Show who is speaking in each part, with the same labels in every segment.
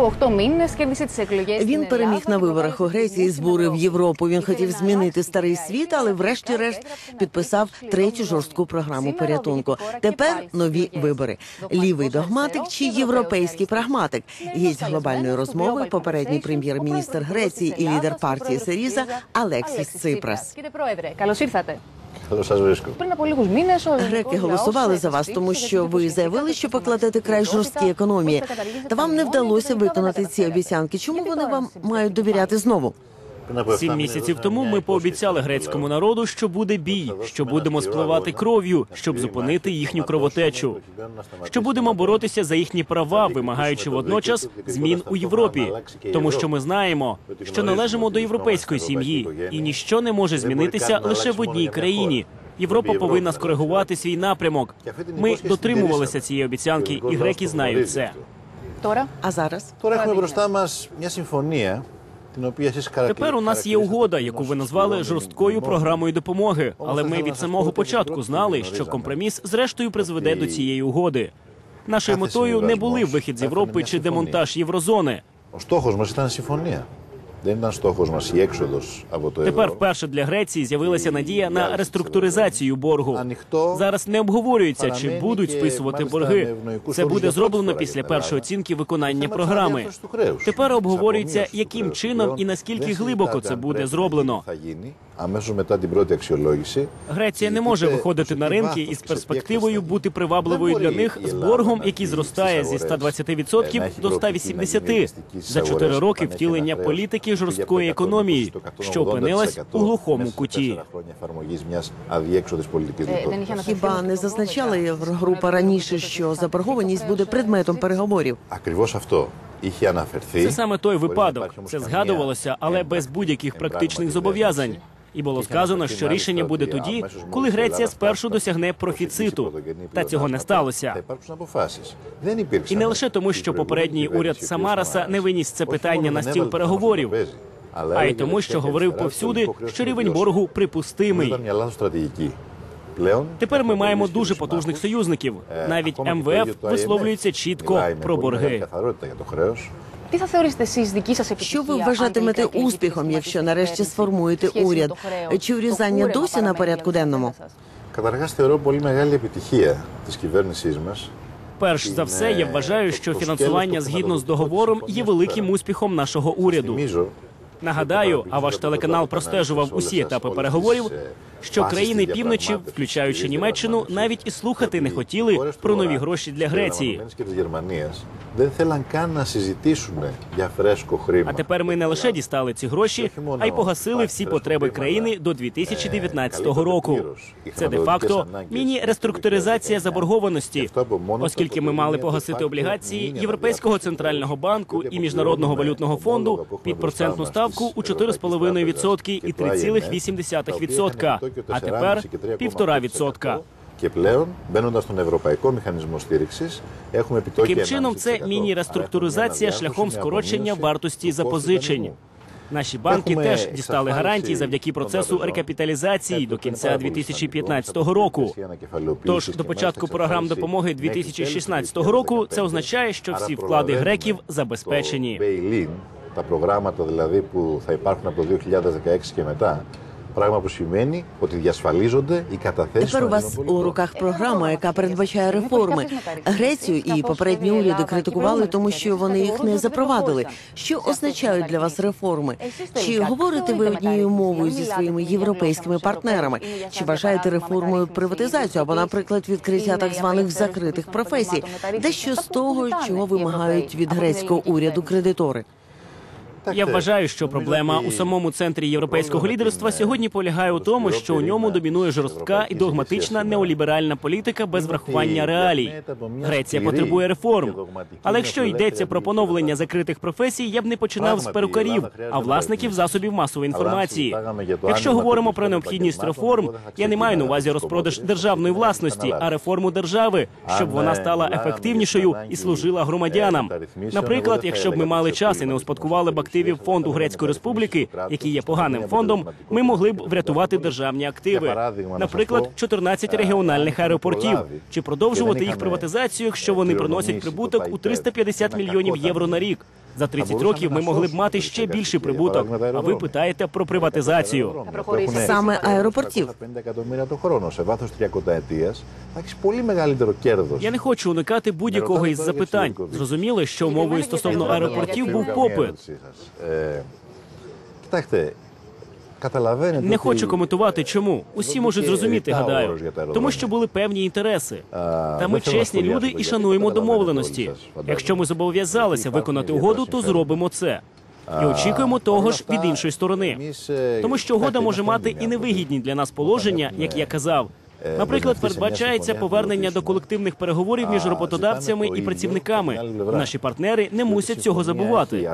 Speaker 1: από 8 μήνε κέρδισε τι εκλογέ.
Speaker 2: Він переміг на виборах у Греції, збурив Європу. Він хотів змінити старий світ, але врешті-решт підписав третю жорстку програму порятунку. Тепер нові вибори: лівий догматик чи європейський прагматик. Гість глобальної розмови попередній прем'єр-міністр Греції і лідер партії Сиріза Алексіс Ципрас.
Speaker 1: Κύριε Πρόεδρε, καλώ ήρθατε.
Speaker 3: Καλώ σα βρίσκω.
Speaker 1: Πριν από λίγου μήνε, ο
Speaker 2: Греки голосували за вас, тому що ви заявили, що покладете край жорсткій економії. Та вам не вдалося виконати ці обіцянки. Чому вони вам мають довіряти знову?
Speaker 4: Сім місяців тому ми пообіцяли грецькому народу, що буде бій, що будемо спливати кров'ю, щоб зупинити їхню кровотечу. що будемо боротися за їхні права, вимагаючи водночас змін у Європі, тому що ми знаємо, що належимо до європейської сім'ї, і ніщо не може змінитися лише в одній країні. Європа повинна скоригувати свій напрямок. Ми дотримувалися цієї обіцянки, і греки знають це.
Speaker 1: Тора,
Speaker 2: а зараз?
Speaker 3: Ми проштама м'я симфонія.
Speaker 4: Тепер у нас є угода, яку ви назвали жорсткою програмою допомоги. Але ми від самого початку знали, що компроміс зрештою призведе до цієї угоди. Нашою метою не були вихід з Європи чи демонтаж Єврозони.
Speaker 3: Ο στόχο μα ήταν συμφωνία. Δεν ήταν στόχο μα η έξοδο από το
Speaker 4: Тепер
Speaker 3: ευρώ.
Speaker 4: вперше для Греції з'явилася надія на реструктуризацію боргу. Зараз не обговорюється, чи будуть списувати борги. Це буде зроблено після першої оцінки виконання програми. Тепер обговорюється, яким чином і наскільки глибоко це буде зроблено.
Speaker 3: Θα γίνει αμέσω μετά την πρώτη αξιολόγηση.
Speaker 4: Греція не може виходити на ринки із перспективою бути привабливою для них з боргом, який зростає зі 120% до 180% за 4 роки втілення політики наслідки жорсткої економії, що опинилась у глухому куті.
Speaker 2: Хіба не зазначала Єврогрупа раніше, що заборгованість буде предметом переговорів?
Speaker 4: Це саме той випадок. Це згадувалося, але без будь-яких практичних зобов'язань. І було сказано, що рішення буде тоді, коли Греція спершу досягне профіциту. Та цього не сталося. І не лише тому, що попередній уряд Самараса не виніс це питання на стіл переговорів. А й тому, що говорив повсюди, що рівень боргу припустимий. Тепер ми маємо дуже потужних союзників. Навіть МВФ висловлюється чітко про борги.
Speaker 2: Що ви вважатимете успіхом, якщо нарешті сформуєте уряд? Чи
Speaker 1: врізання
Speaker 2: досі на порядку денному?
Speaker 4: Перш за все, я вважаю, що фінансування згідно з договором є великим успіхом нашого уряду. Нагадаю, а ваш телеканал простежував усі етапи переговорів що країни півночі, включаючи Німеччину, навіть і слухати не хотіли про нові гроші для Греції. А тепер ми не лише дістали ці гроші, а й погасили всі потреби країни до 2019 року. Це де факто міні-реструктуризація заборгованості, оскільки ми мали погасити облігації Європейського центрального банку і міжнародного валютного фонду під процентну ставку у 4,5% і 3,8% а тепер 1,5%.
Speaker 3: Και плеон, μπαίνοντα στον Ευρωπαϊκό Μηχανισμό Στήριξη, έχουμε επιτόκια.
Speaker 4: Таким чином, це міні-реструктуризація шляхом скорочення вартості запозичень. Наші банки теж дістали гарантії завдяки процесу рекапіталізації до кінця 2015 року. Тож до початку програм допомоги 2016 року це означає, що всі вклади греків забезпечені.
Speaker 3: Τα προγράμματα δηλαδή που θα υπάρχουν από το 2016 και μετά. Πράγμα που σημαίνει ότι διασφαλίζονται οι καταθέσει
Speaker 2: Тепер у вас у руках програма, яка передбачає реформи. Грецію і попередні уряди критикували, тому що вони їх не запровадили. Що означають для вас реформи? Чи говорите ви однією мовою зі своїми європейськими партнерами? Чи вважаєте реформою приватизацію або, наприклад, відкриття так званих закритих професій? Дещо з того, чого вимагають від грецького уряду кредитори?
Speaker 4: Я вважаю, що проблема у самому центрі європейського лідерства сьогодні полягає у тому, що у ньому домінує жорстка і догматична неоліберальна політика без врахування реалій. Греція потребує реформ. Але якщо йдеться про поновлення закритих професій, я б не починав з перукарів, а власників засобів масової інформації. Якщо говоримо про необхідність реформ, я не маю на увазі розпродаж державної власності, а реформу держави, щоб вона стала ефективнішою і служила громадянам. Наприклад, якщо б ми мали час і не успадкували б активів фонду Грецької республіки, який є поганим фондом, ми могли б врятувати державні активи. Наприклад, 14 регіональних аеропортів, чи продовжувати їх приватизацію, якщо вони приносять прибуток у 350 мільйонів євро на рік. За 30 років ми могли б мати ще більший прибуток. А ви питаєте про приватизацію.
Speaker 2: Саме аеропортів.
Speaker 3: 50 εκατομμύρια το χρόνο. Σε βάθο 30 ετία θα έχει πολύ μεγαλύτερο κέρδο.
Speaker 4: Я не хочу уникати будь-якого із запитань. Зрозуміло, що мовою стосовно аеропортів був попит.
Speaker 3: Е, Κοιτάξτε, καταλαβαίνετε.
Speaker 4: не хочу коментувати, чому усі можуть зрозуміти. Гадаю, тому що були певні інтереси. Та ми чесні люди і шануємо домовленості. Якщо ми зобов'язалися виконати угоду, то зробимо це. І очікуємо того ж від іншої сторони, тому що угода може мати і невигідні для нас положення, як я казав. Наприклад, передбачається повернення до колективних переговорів між роботодавцями і працівниками. Наші партнери не мусять цього забувати.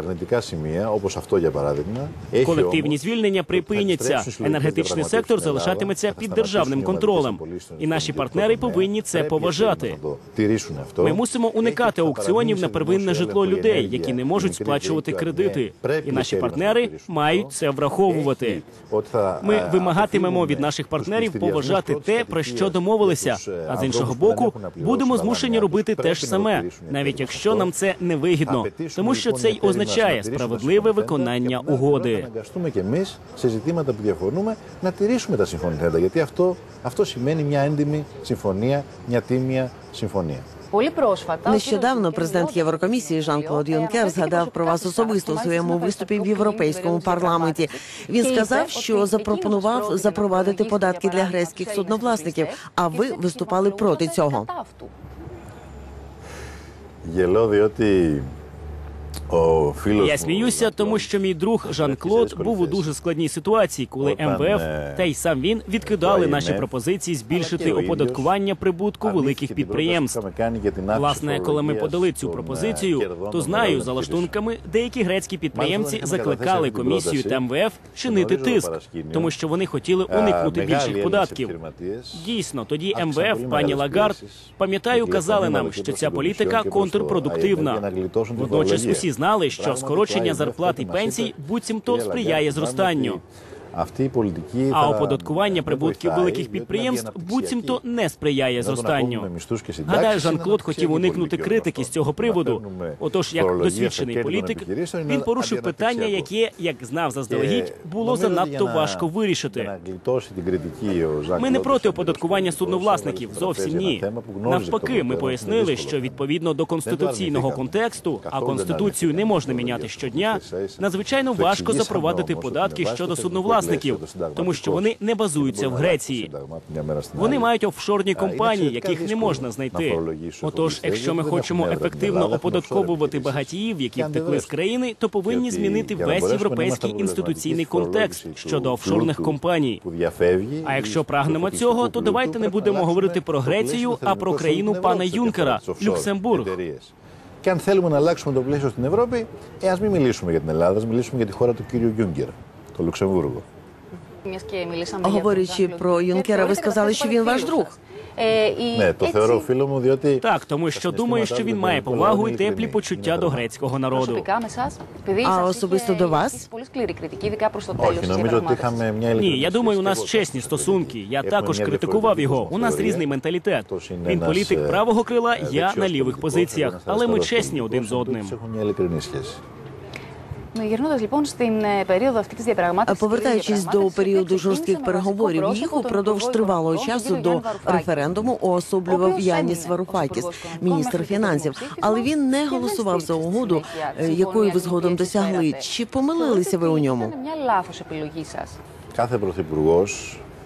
Speaker 4: Колективні звільнення припиняться. Енергетичний сектор залишатиметься під державним контролем. І наші партнери повинні це поважати. Ми мусимо уникати аукціонів на первинне житло людей, які не можуть сплачувати кредити. І наші партнери мають це враховувати. Ми вимагатимемо від наших партнерів поважати те, про що домовилися. А з іншого боку, будемо змушені робити те ж саме, навіть якщо нам це не вигідно, тому що це й означає справедливе виконання угоди.
Speaker 3: αναγκαστούμε και εμεί σε ζητήματα που διαφωνούμε να τηρήσουμε τα συμφωνηθέντα. Γιατί αυτό, αυτό σημαίνει μια έντιμη συμφωνία, μια τίμια συμφωνία.
Speaker 2: Нещодавно президент Єврокомісії Жан Клод Юнкер згадав про вас особисто у своєму виступі в європейському парламенті. Він сказав, що запропонував запровадити податки для грецьких судновласників. А ви виступали проти цього?
Speaker 4: Я сміюся, тому що мій друг Жан Клод був у дуже складній ситуації, коли МВФ та й сам він відкидали наші пропозиції збільшити оподаткування прибутку великих підприємств. Власне, коли ми подали цю пропозицію, то знаю за лаштунками, деякі грецькі підприємці закликали комісію та МВФ чинити тиск, тому що вони хотіли уникнути більших податків. Дійсно, тоді МВФ, пані Лагард, пам'ятаю, казали нам, що ця політика контрпродуктивна. Водночас Усі знали, що скорочення зарплат і пенсій буцімто сприяє зростанню.
Speaker 3: Αυτή η πολιτική
Speaker 4: а оподаткування прибутків великих підприємств буцімто не сприяє зростанню. Гадаю,
Speaker 3: Жан
Speaker 4: Клод хотів уникнути критики з цього приводу. Отож, як досвідчений політик, він порушив питання, яке як знав заздалегідь, було занадто важко вирішити. Ми не проти оподаткування судновласників. Зовсім ні. Навпаки, ми пояснили, що відповідно до конституційного контексту, а конституцію не можна міняти щодня. Надзвичайно важко запровадити податки щодо судновласників
Speaker 3: власників,
Speaker 4: тому що вони не базуються в Греції. Вони мають офшорні компанії, яких не можна знайти. Отож, якщо ми хочемо ефективно оподатковувати багатіїв, які втекли з країни, то повинні змінити весь європейський інституційний контекст щодо офшорних компаній. А якщо прагнемо цього, то давайте не будемо говорити про Грецію, а про країну пана Юнкера Люксембург.
Speaker 3: Και αν θέλουμε να αλλάξουμε το πλαίσιο στην Ευρώπη, ε, α μην μιλήσουμε για την Ελλάδα, α μιλήσουμε για τη χώρα του κύριου Γιούγκερ, το Λουξεμβούργο.
Speaker 2: Говорячи про Юнкера, ви сказали, що він ваш друг.
Speaker 3: Не,
Speaker 1: то
Speaker 3: θεωρώ φίλο.
Speaker 4: Так, тому що думаю, що він має повагу і теплі почуття до грецького народу.
Speaker 2: А особисто до вас?
Speaker 4: Ні, я думаю, у нас чесні стосунки. Я також критикував його. У нас різний менталітет. Він політик правого крила, я на лівих позиціях. Але ми чесні один з одним.
Speaker 2: Повертаючись до періоду жорстких переговорів, їх упродовж тривалого часу до референдуму уособлював Яніс Варуфакіс, міністр фінансів. Але він не голосував за угоду, е, якої ви згодом досягли. Чи помилилися ви у ньому?
Speaker 1: Ήταν μια λάθος επιλογή σας.
Speaker 3: Κάθε πρωθυπουργό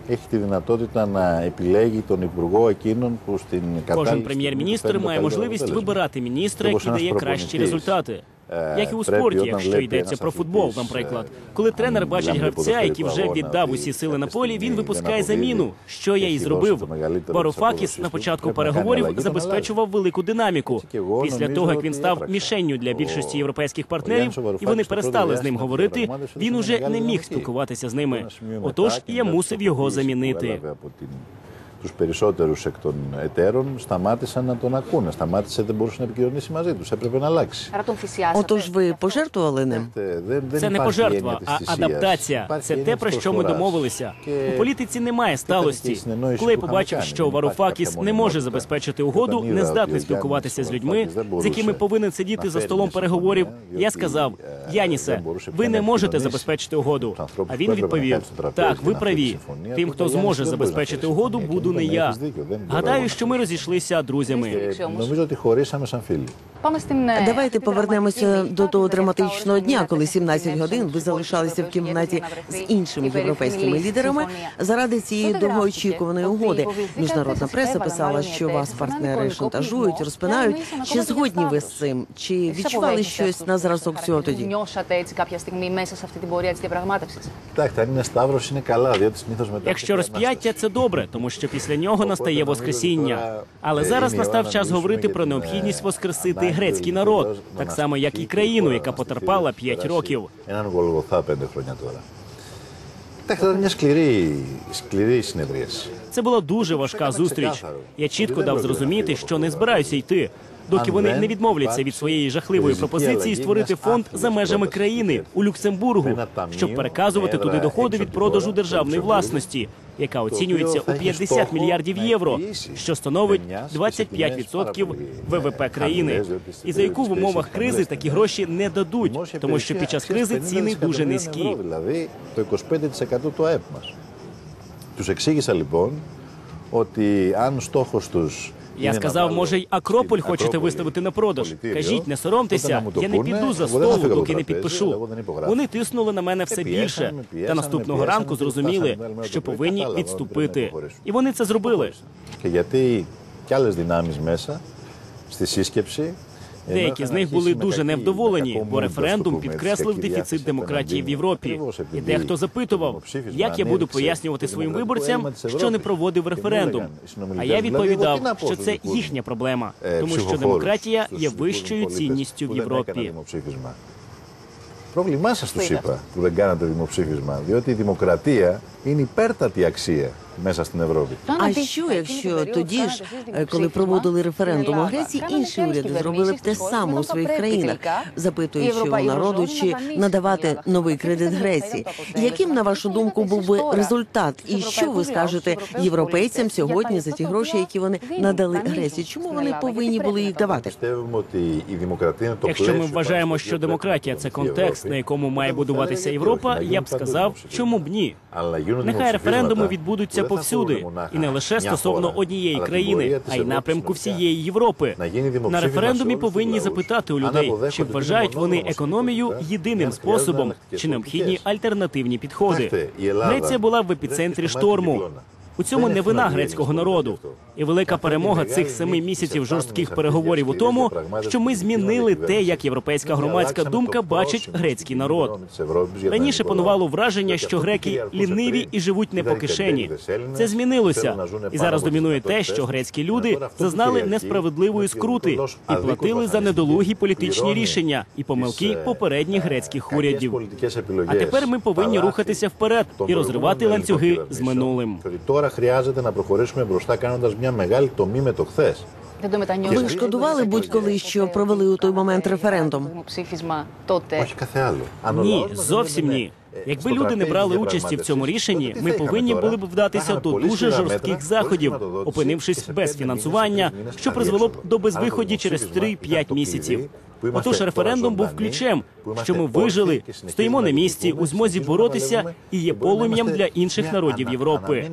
Speaker 3: έχει τη δυνατότητα να επιλέγει τον υπουργό εκείνον που στην κατάλληλη
Speaker 4: Кожен
Speaker 3: στιγμή
Speaker 4: прем'єр-міністр
Speaker 3: του φέρνει το
Speaker 4: має
Speaker 3: καλύτερο
Speaker 4: можливість
Speaker 3: αποτέλεσμα.
Speaker 4: вибирати міністра,
Speaker 3: Όπως
Speaker 4: який
Speaker 3: ένας
Speaker 4: дає кращі
Speaker 3: προπονητής,
Speaker 4: результати. як і у спорті, якщо йдеться про футбол, наприклад, коли тренер бачить гравця, який вже віддав усі сили на полі, він випускає заміну, що я і зробив.
Speaker 3: Варофакіс
Speaker 4: на початку переговорів забезпечував велику динаміку. Після того як він став мішенню для більшості європейських партнерів, і вони перестали з ним говорити. Він уже не міг спілкуватися з ними. Отож я мусив його замінити
Speaker 3: τους περισσότερους εκ των εταίρων σταμάτησαν να τον ακούνε. Σταμάτησε, δεν μπορούσε να επικοινωνήσει μαζί τους. Έπρεπε να αλλάξει.
Speaker 2: Отож, ви пожертвували ним?
Speaker 4: Це не пожертва, а адаптація. Це те, про що ми домовилися. У політиці немає сталості. Коли я побачив, що Варуфакіс не може забезпечити угоду, не здатний спілкуватися з людьми, з якими повинен сидіти за столом переговорів, я сказав: Янісе, ви не можете забезпечити угоду. А він відповів: так, ви праві. Тим, хто зможе забезпечити угоду, буду не я. Гадаю, що ми розійшлися друзями.
Speaker 2: Давайте повернемося до того драматичного дня, коли 17 годин ви залишалися в кімнаті з іншими європейськими лідерами заради цієї довгоочікуваної угоди. Міжнародна преса писала, що вас партнери шантажують, розпинають. Чи згодні ви з цим? Чи відчували щось на зразок цього тоді?
Speaker 3: Так, та не ставроші кала.
Speaker 4: Якщо розп'яття, це добре, тому що після нього настає воскресіння. Але зараз настав час говорити про необхідність воскресити грецький народ, так само як і країну, яка потерпала 5 років. Це була дуже важка зустріч. Я чітко дав зрозуміти, що не збираюся йти, доки вони не відмовляться від своєї жахливої пропозиції створити фонд за межами країни у Люксембургу, щоб переказувати туди доходи від продажу державної власності яка оцінюється у 50 мільярдів євро, що становить 25% ВВП країни, і за яку в умовах кризи такі гроші не дадуть, тому що під час кризи ціни дуже низькі.
Speaker 3: Τους εξήγησα λοιπόν ότι αν στόχος τους
Speaker 4: я сказав, може, й Акрополь хочете виставити на продаж. Кажіть, не соромтеся, я не піду за столу, доки не підпишу. Вони тиснули на мене все більше. Та наступного ранку зрозуміли, що повинні відступити. І вони це зробили.
Speaker 3: Я ти тялеш динаміз меса стисіскепсі.
Speaker 4: Деякі з них були дуже невдоволені, бо референдум підкреслив дефіцит демократії в Європі. І дехто запитував, як я буду пояснювати своїм виборцям, що не проводив референдум. А я відповідав, що це їхня проблема, тому що демократія є вищою цінністю в Європі.
Speaker 3: Πρόβλημά σα του είπα που δεν κάνατε δημοψήφισμα, διότι η δημοκρατία είναι υπέρτατη αξία
Speaker 1: межах Європи.
Speaker 2: А що якщо тоді ж, е, коли проводили референдум у Греції, інші уряди зробили б те саме у своїх країнах, запитуючи у народу чи надавати новий кредит Греції? Яким на вашу думку був би результат? І що ви скажете європейцям сьогодні за ті гроші, які вони надали Греції? Чому вони повинні були їх давати?
Speaker 4: Якщо ми вважаємо, що демократія це контекст, на якому має будуватися Європа, я б сказав, чому б ні? нехай референдуми відбудуться
Speaker 3: стосується
Speaker 4: повсюди, і не лише стосовно однієї країни, а й напрямку всієї Європи. На референдумі повинні запитати у людей, чи вважають вони економію єдиним способом, чи необхідні альтернативні підходи. Греція була в епіцентрі шторму. У цьому не вина грецького народу. І велика перемога цих семи місяців жорстких переговорів у тому, що ми змінили те, як європейська громадська думка бачить грецький народ. Раніше панувало враження, що греки ліниві і живуть не по кишені. Це змінилося. І зараз домінує те, що грецькі люди зазнали несправедливої скрути і платили за недолугі політичні рішення і помилки попередніх грецьких урядів. А тепер ми повинні рухатися вперед і розривати ланцюги з минулим
Speaker 3: μια мегаль, то με το χθε.
Speaker 1: Δεν το.
Speaker 2: Шкодували будь-коли, що провели у той момент референдум.
Speaker 1: Ψήφισμα τότε.
Speaker 3: Όχι.
Speaker 4: Ні, зовсім ні. Якби люди не брали участі в цьому рішенні, ми повинні були б вдатися до дуже жорстких заходів, опинившись без фінансування, що призвело б до безвиході через 3-5 місяців. Отож, референдум був ключем що ми вижили, стоїмо на місці у змозі боротися і є полум'ям для інших народів Європи.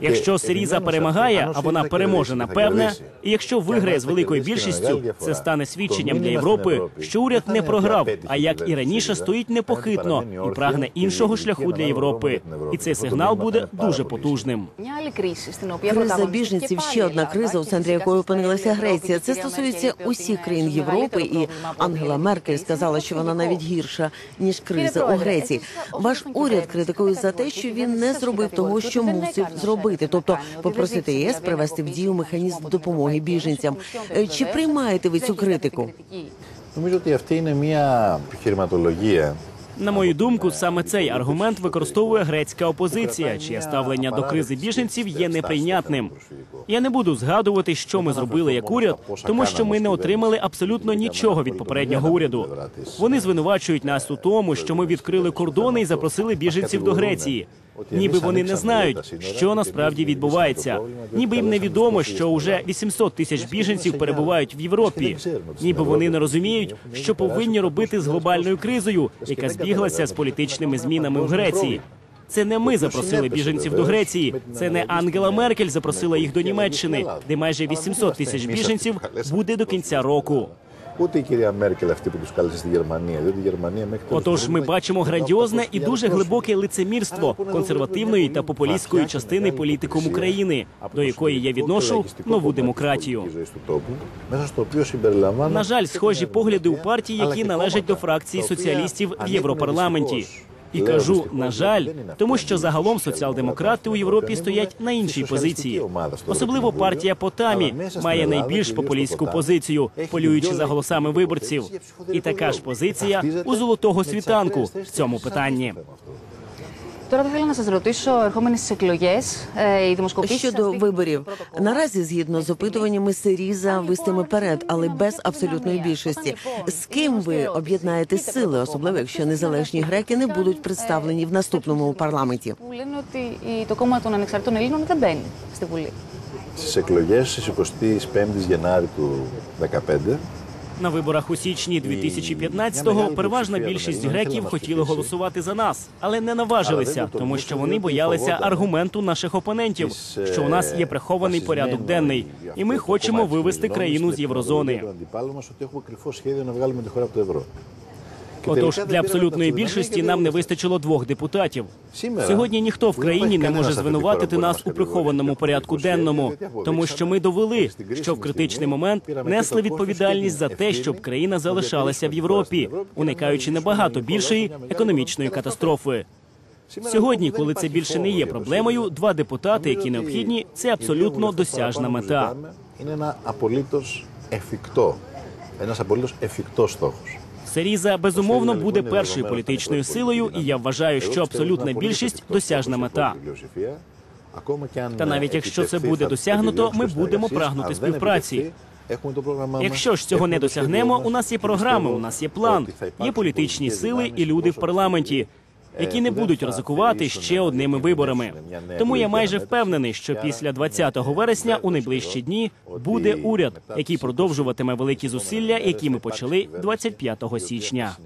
Speaker 4: Якщо Сиріза перемагає, а вона переможе напевне. І якщо виграє з великою більшістю, це стане свідченням для Європи, що уряд не програв, а як і раніше стоїть непохитно і прагне іншого шляху для Європи. І цей сигнал буде дуже потужним.
Speaker 2: Криза біженців ще одна криза, у центрі якої опинилася Греція. Це стосується усіх країн Європи.
Speaker 1: Європи,
Speaker 2: і Ангела Меркель сказала, що вона навіть гірша ніж криза у Греції. Ваш уряд критикує за те, що він не зробив того, що мусив зробити, тобто попросити ЄС привести в дію механізм допомоги біженцям. Е, чи приймаєте ви цю критику?
Speaker 3: Νομίζω ότι αυτή είναι μια
Speaker 4: на мою думку, саме цей аргумент використовує грецька опозиція, чиє ставлення до кризи біженців є неприйнятним. Я не буду згадувати, що ми зробили як уряд, тому що ми не отримали абсолютно нічого від попереднього уряду. Вони звинувачують нас у тому, що ми відкрили кордони і запросили біженців до Греції. Ніби вони не знають, що насправді відбувається. Ніби їм невідомо, що уже 800 тисяч біженців перебувають в Європі. Ніби вони не розуміють, що повинні робити з глобальною кризою, яка збіглася з політичними змінами в Греції. Це не ми запросили біженців до Греції. Це не Ангела Меркель запросила їх до Німеччини, де майже 800 тисяч біженців буде до кінця року.
Speaker 3: Ούτε η κυρία Μέρκελ αυτή που του κάλεσε στη Γερμανία, διότι η Γερμανία μέχρι τέλος
Speaker 4: Отож,
Speaker 3: του
Speaker 4: ми
Speaker 3: χρόνου
Speaker 4: бачимо
Speaker 3: έχει
Speaker 4: грандіозне
Speaker 3: 800.000
Speaker 4: і дуже
Speaker 3: πρόσφυγες.
Speaker 4: глибоке лицемірство консервативної та популістської частини політикум України, до якої я відношу нову демократію.
Speaker 3: Μέσα στο οποίο συμπεριλαμβάνω
Speaker 4: На жаль, схожі погляди у партії, які належать до фракції соціалістів в Європарламенті. І кажу на жаль, тому що загалом соціал-демократи у Європі стоять на іншій позиції. Особливо партія Потамі має найбільш популістську позицію, полюючи за голосами виборців. І така ж позиція у золотого світанку в цьому питанні.
Speaker 1: Τώρα θα ήθελα να σα ρωτήσω, ερχόμενοι στι εκλογέ, ε, οι δημοσκοπήσει.
Speaker 2: Щодо виборів, наразі згідно з опитуваннями, Сиріза вистиме перед, але без абсолютної більшості. З ким ви об'єднаєте сили, особливо якщо незалежні греки не будуть представлені в наступному парламенті?
Speaker 1: Που λένε ότι η- το κόμμα των ανεξαρτήτων Ελλήνων δεν μπαίνει στη Βουλή.
Speaker 3: στις εκλογές της 25ης Γενάρη του 2015
Speaker 4: на виборах у січні 2015-го переважна більшість греків хотіли голосувати за нас, але не наважилися, тому що вони боялися аргументу наших опонентів, що у нас є прихований порядок денний, і ми хочемо вивести країну з єврозони. Отож для абсолютної більшості нам не вистачило двох депутатів. сьогодні ніхто в країні не може звинуватити нас у прихованому порядку денному, тому що ми довели, що в критичний момент несли відповідальність за те, щоб країна залишалася в Європі, уникаючи набагато більшої економічної катастрофи. Сьогодні, коли це більше не є проблемою, два депутати, які необхідні, це абсолютно досяжна мета.
Speaker 3: Ένας απολύτως ефиκτός στόχος.
Speaker 4: Сиріза безумовно буде першою політичною силою, і я вважаю, що абсолютна більшість досяжна мета.
Speaker 3: Та
Speaker 4: навіть якщо це буде досягнуто, ми будемо прагнути співпраці. Якщо ж цього не досягнемо, у нас є програми, у нас є план, є політичні сили і люди в парламенті, які не будуть ризикувати ще одними виборами. Тому я майже впевнений, що після 20 вересня у найближчі дні буде уряд, який продовжуватиме великі зусилля, які ми почали 25 січня.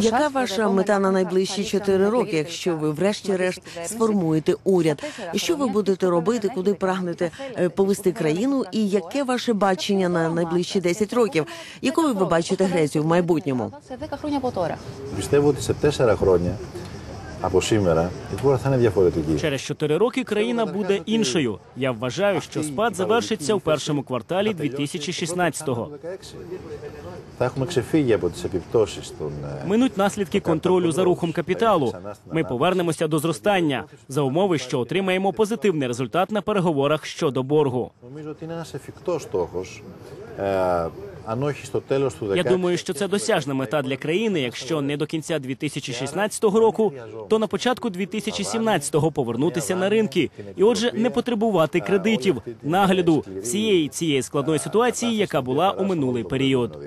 Speaker 2: Яка ваша мета на найближчі 4 роки, якщо ви, врешті-решт, сформуєте уряд? Що ви будете робити, куди прагнете е, повести країну? І яке ваше бачення на найближчі 10 років? Якою ви бачите Грецію? в майбутньому?
Speaker 1: Σε 10 χρόνια από τώρα.
Speaker 3: Πιστεύω ότι σε τέσσερα χρόνια από σήμερα η χώρα θα είναι διαφορετική.
Speaker 4: Через чотири роки країна буде іншою. Я вважаю, що спад завершиться у першому кварталі 2016-го.
Speaker 3: Θα έχουμε ξεφύγει από τις επιπτώσεις των ε,
Speaker 4: Минуть наслідки контролю за рухом капіталу. Ми повернемося до зростання за умови, що отримаємо позитивний результат на переговорах щодо боргу.
Speaker 3: Νομίζω ότι είναι ένας εφικτός στόχος. Ε, αν όχι στο τέλος του 2016,
Speaker 4: Я думаю, що це досяжна мета для країни. Якщо не до кінця 2016 року, то на початку 2017-го повернутися на ринки і, отже, не потребувати кредитів, нагляду всієї цієї складної ситуації, яка була у минулий період.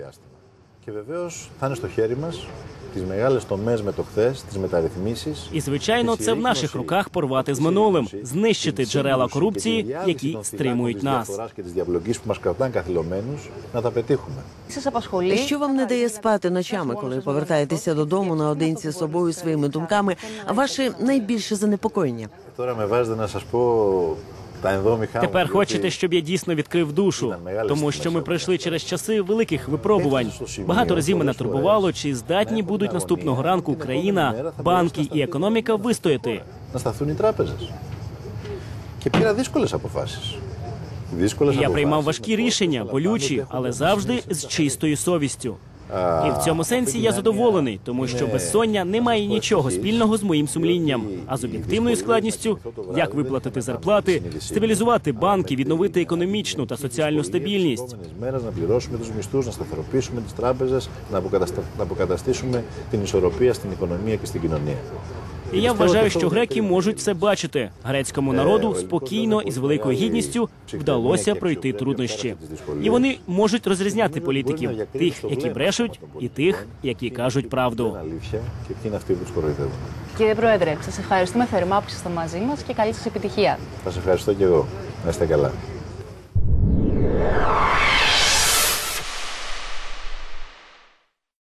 Speaker 3: Και βεβαίως θα είναι στο χέρι μας
Speaker 4: і звичайно, це в наших руках порвати з минулим, знищити джерела корупції, які стримують нас.
Speaker 2: Що вам не дає спати ночами, коли повертаєтеся додому наодинці з собою своїми думками? Ваші найбільше занепокоєння?
Speaker 4: Тепер хочете, щоб я дійсно відкрив душу, тому що ми пройшли через часи великих випробувань. Багато разів мене турбувало, чи здатні будуть наступного ранку країна, банки і економіка вистояти. Я приймав важкі рішення, болючі, але завжди з чистою совістю. І в цьому сенсі я задоволений, тому що безсоння не має нічого спільного з моїм сумлінням, а з об'єктивною складністю, як виплатити зарплати, стабілізувати банки, відновити економічну та соціальну стабільність.
Speaker 3: μέρες να πληρώσουμε τους μισθούς, να σταθεροποιήσουμε τις τράπεζες, να, αποκαταστα... να αποκαταστήσουμε την ισορροπία στην οικονομία και στην κοινωνία.
Speaker 4: І я вважаю, що греки можуть це бачити. Грецькому народу спокійно і з великою гідністю вдалося пройти труднощі. І вони можуть розрізняти політиків тих, які брешуть, і тих, які кажуть правду.
Speaker 3: Είναι αλήθεια και ποιοι είναι αυτοί που τους κοροϊδεύουν.
Speaker 1: Κύριε Πρόεδρε, σας ευχαριστούμε θερμά που ήσασταν μαζί μας και καλή σας επιτυχία.
Speaker 3: Σας ευχαριστώ και εγώ. Να είστε καλά.